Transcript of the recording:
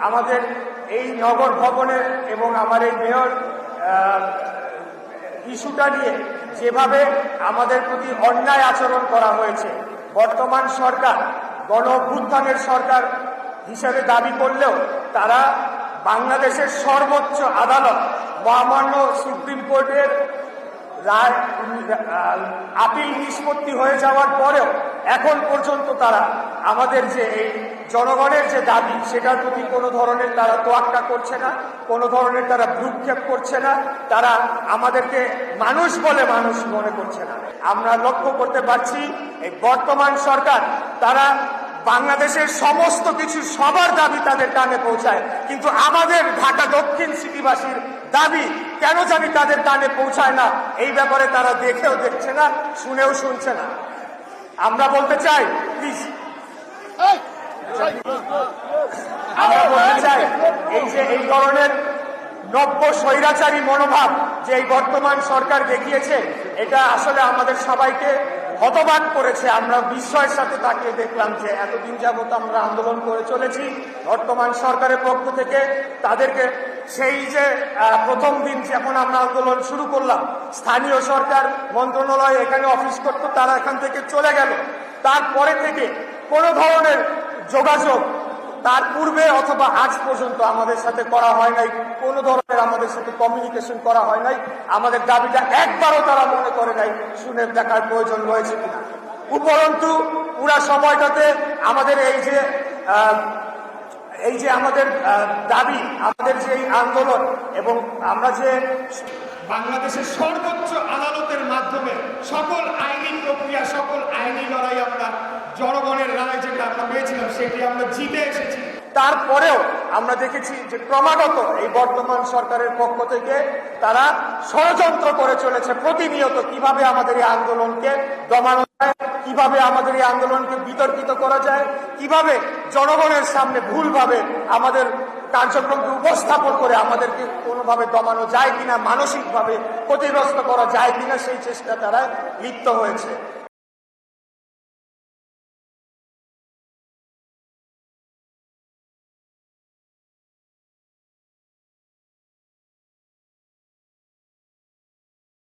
আমাদের এই নগর ভবনের এবং আমার এই মেয়র ইস্যুটা নিয়ে যেভাবে আমাদের প্রতি অন্যায় আচরণ করা হয়েছে, বর্তমান সরকার গণ সরকার হিসেবে দাবি করলেও তারা বাংলাদেশের সর্বোচ্চ আদালত, মহামান্য সুপ্রিম কোর্টের রায় আপিল নিষ্পত্তি হয়ে যাওয়ার পরেও এখন পর্যন্ত তারা আমাদের যে এই জনগণের যে দাবি, সেটার প্রতি কোনো ধরনের তারা তোয়াক্কা করছে না, কোনো ধরনের তারা ভ্রুক্ষেপ করছে না, তারা আমাদেরকে মানুষ বলে মানুষ মনে করছে না। আমরা লক্ষ্য করতে পারছি, এই বর্তমান সরকার, তারা বাংলাদেশের সমস্ত কিছু সবার দাবি তাদের কানে পৌঁছায়, কিন্তু আমাদের ঢাকা দক্ষিণ সিটিবাসীর দাবি কেন জানি তাদের কানে পৌঁছায় না, এই ব্যাপারে তারা দেখেও দেখছে না, শুনেও শুনছে না। আমরা বলতে চাই প্লিজ এই ধরনের নব্য স্বৈরাচারী মনোভাব যে এই বর্তমান সরকার দেখিয়েছে, এটা আসলে আমাদের সবাইকে হতবাক করেছে। আমরা বিস্ময়ের সাথে তাকিয়ে দেখলাম যে এতদিন যাবত আমরা আন্দোলন করে চলেছি। বর্তমান সরকারের পক্ষ থেকে তাদেরকে সেই যে প্রথম দিন যখন আমরা আন্দোলন শুরু করলাম, স্থানীয় সরকার, মন্ত্রণালয় এখানে অফিস করতো, তারা এখান থেকে চলে গেল। তারপরে থেকে কোনো ধরনের যোগাযোগ তার পূর্বে অথবা আজ পর্যন্ত আমাদের সাথে করা হয় নাই, কোনো ধরনের আমাদের সাথে কমিউনিকেশন করা হয় নাই। আমাদের দাবিটা একবারও তারা মনে করে নাই, শুনে দেখার প্রয়োজন রয়েছে কিনা। উপরন্তু, পুরা সময়টাতে আমাদের এই যে এই যে আমাদের দাবি, আমাদের যে আন্দোলন এবং আমরা যে বাংলাদেশের সর্বোচ্চ আদালতের মাধ্যমে সকল আইনি প্রক্রিয়া, সকল আইনি লড়াই আমরা জনগণের রায় যেটা আমরা পেয়েছিলাম, সেটি আমরা জিতে এসেছি। তারপরেও আমরা দেখেছি যে ক্রমাগত এই বর্তমান সরকারের পক্ষ থেকে তারা ষড়যন্ত্র করে চলেছে প্রতিনিয়ত কীভাবে আমাদের এই আন্দোলনকে দমানো যায়, কীভাবে আমাদের এই আন্দোলনকে বিতর্কিত করা যায়, কীভাবে জনগণের সামনে ভুলভাবে আমাদের কার্যক্রমকে উপস্থাপন করে আমাদেরকে কোনোভাবে দমানো যায় কিনা, মানসিকভাবে ক্ষতিগ্রস্ত করা যায় কিনা, সেই চেষ্টা তারা লিপ্ত হয়েছে।